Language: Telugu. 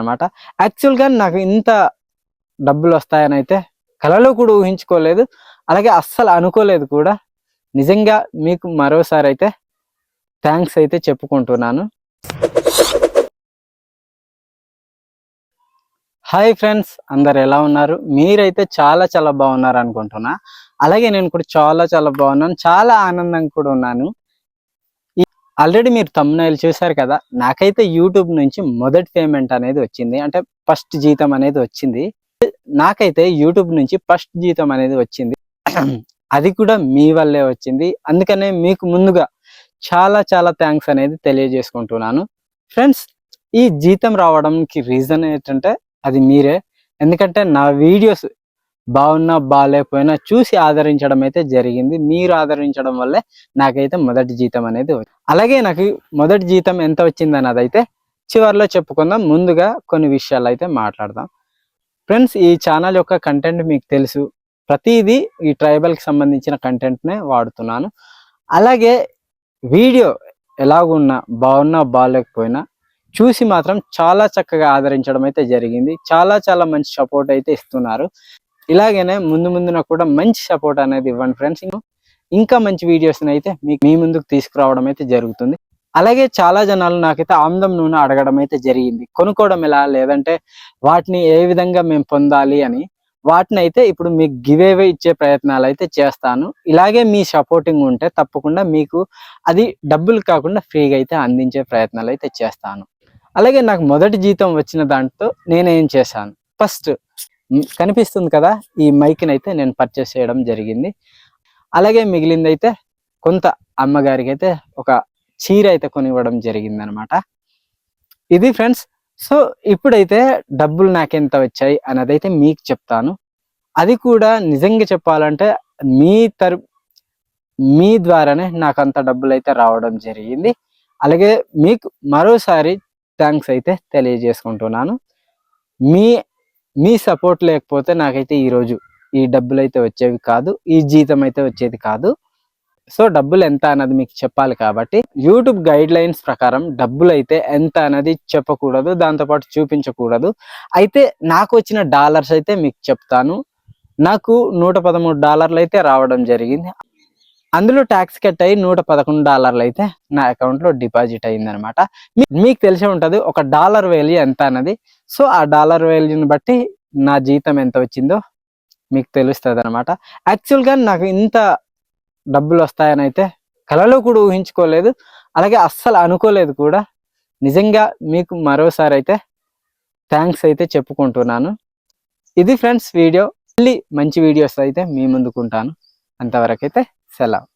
అనమాట యాక్చువల్గా నాకు ఇంత డబ్బులు వస్తాయని అయితే కలలో కూడా ఊహించుకోలేదు. అలాగే అస్సలు అనుకోలేదు కూడా. నిజంగా మీకు మరోసారి అయితే థ్యాంక్స్ అయితే చెప్పుకుంటున్నాను. హాయ్ ఫ్రెండ్స్ అందరు ఎలా ఉన్నారు? మీరైతే చాలా చాలా బాగున్నారు అనుకుంటున్నా. అలాగే నేను కూడా చాలా చాలా బాగున్నాను. చాలా ఆనందంగా కూడా ఉన్నాను. ఆల్రెడీ మీరు తమ్ముళ్ళు చూశారు కదా నాకైతే యూట్యూబ్ నుంచి మొదటి పేమెంట్ అనేది వచ్చింది. అంటే ఫస్ట్ జీతం అనేది వచ్చింది. నాకైతే యూట్యూబ్ నుంచి ఫస్ట్ జీతం అనేది వచ్చింది. అది కూడా మీ వల్లే వచ్చింది. అందుకనే మీకు ముందుగా చాలా చాలా థ్యాంక్స్ అనేది తెలియజేసుకుంటున్నాను. ఫ్రెండ్స్ ఈ జీతం రావడానికి రీజన్ ఏంటంటే అది మీరే. ఎందుకంటే నా వీడియోస్ బాగున్నా బాగాలేకపోయినా చూసి ఆదరించడం అయితే జరిగింది. మీరు ఆదరించడం వల్లే నాకైతే మొదటి జీతం అనేది అలాగే నాకు మొదటి జీతం ఎంత వచ్చింది అన్నది అయితే చివరిలో చెప్పుకుందాం. ముందుగా కొన్ని విషయాలు అయితే మాట్లాడదాం. ఫ్రెండ్స్ ఈ ఛానల్ యొక్క కంటెంట్ మీకు తెలుసు. ప్రతిదీ ఈ ట్రైబల్కి సంబంధించిన కంటెంట్నే వాడుతున్నాను. అలాగే వీడియో ఎలాగున్నా బాగున్నా బాగాలేకపోయినా చూసి మాత్రం చాలా చక్కగా ఆదరించడం అయితే జరిగింది. చాలా చాలా మంచి సపోర్ట్ అయితే ఇస్తున్నారు. ఇలాగనే ముందు ముందున కూడా మంచి సపోర్ట్ అనేది ఇవ్వండి ఫ్రెండ్స్ ఇంకా మంచి వీడియోస్ని అయితే మీకు మీ ముందుకు తీసుకురావడం అయితే జరుగుతుంది. అలాగే చాలా జనాలు నాకైతే ఆమ్దం నూనె అడగడం అయితే జరిగింది. కొనుక్కోవడం ఎలా? లేదంటే వాటిని ఏ విధంగా మేము పొందాలి అని. వాటిని అయితే ఇప్పుడు మీకు గివేవే ఇచ్చే ప్రయత్నాలు అయితే చేస్తాను. ఇలాగే మీ సపోర్టింగ్ ఉంటే తప్పకుండా మీకు అది డబ్బులు కాకుండా ఫ్రీగా అయితే అందించే ప్రయత్నాలు అయితే చేస్తాను. అలాగే నాకు మొదటి జీతం వచ్చిన దాంట్లో నేనేం చేశాను? ఫస్ట్ కనిపిస్తుంది కదా? ఈ మైక్ని అయితే నేను పర్చేస్ చేయడం జరిగింది. అలాగే మిగిలింది అయితే కొంత అమ్మగారికి అయితే ఒక చీర అయితే కొనివ్వడం జరిగింది అనమాట ఇది ఫ్రెండ్స్ సో ఇప్పుడైతే డబ్బులు నాకెంత వచ్చాయి అనేది అయితే మీకు చెప్తాను. అది కూడా నిజంగా చెప్పాలంటే మీ తరు మీ ద్వారానే నాకు అంత డబ్బులు అయితే రావడం జరిగింది. అలాగే మీకు మరోసారి థ్యాంక్స్ అయితే తెలియజేసుకుంటున్నాను. మీ మీ సపోర్ట్ లేకపోతే నాకైతే ఈరోజు ఈ డబ్బులు అయితే వచ్చేవి కాదు ఈ జీతం అయితే వచ్చేది కాదు. సో డబ్బులు ఎంత అన్నది మీకు చెప్పాలి కాబట్టి యూట్యూబ్ గైడ్ లైన్స్ ప్రకారం డబ్బులు అయితే ఎంత అన్నది చెప్పకూడదు దాంతోపాటు చూపించకూడదు. అయితే నాకు వచ్చిన డాలర్స్ అయితే మీకు చెప్తాను. నాకు నూట పదమూడు డాలర్లు అయితే రావడం జరిగింది. అందులో ట్యాక్స్ కట్ అయ్యి నూట పదకొండు డాలర్లు అయితే నా అకౌంట్లో డిపాజిట్ అయింది అనమాట మీకు తెలిసే ఉంటది ఒక డాలర్ వాల్యూ ఎంత అన్నది. సో ఆ డాలర్ వాల్యూని బట్టి నా జీతం ఎంత వచ్చిందో మీకు తెలుస్తుంది అనమాట యాక్చువల్గా నాకు ఇంత డబ్బులు వస్తాయని అయితే కలలో కూడా ఊహించుకోలేదు. అలాగే అస్సలు అనుకోలేదు కూడా. నిజంగా మీకు మరోసారి అయితే థ్యాంక్స్ అయితే చెప్పుకుంటున్నాను. ఇది ఫ్రెండ్స్ వీడియో మళ్ళీ మంచి వీడియోస్ అయితే మీ ముందుకుంటాను. అంతవరకైతే Selam.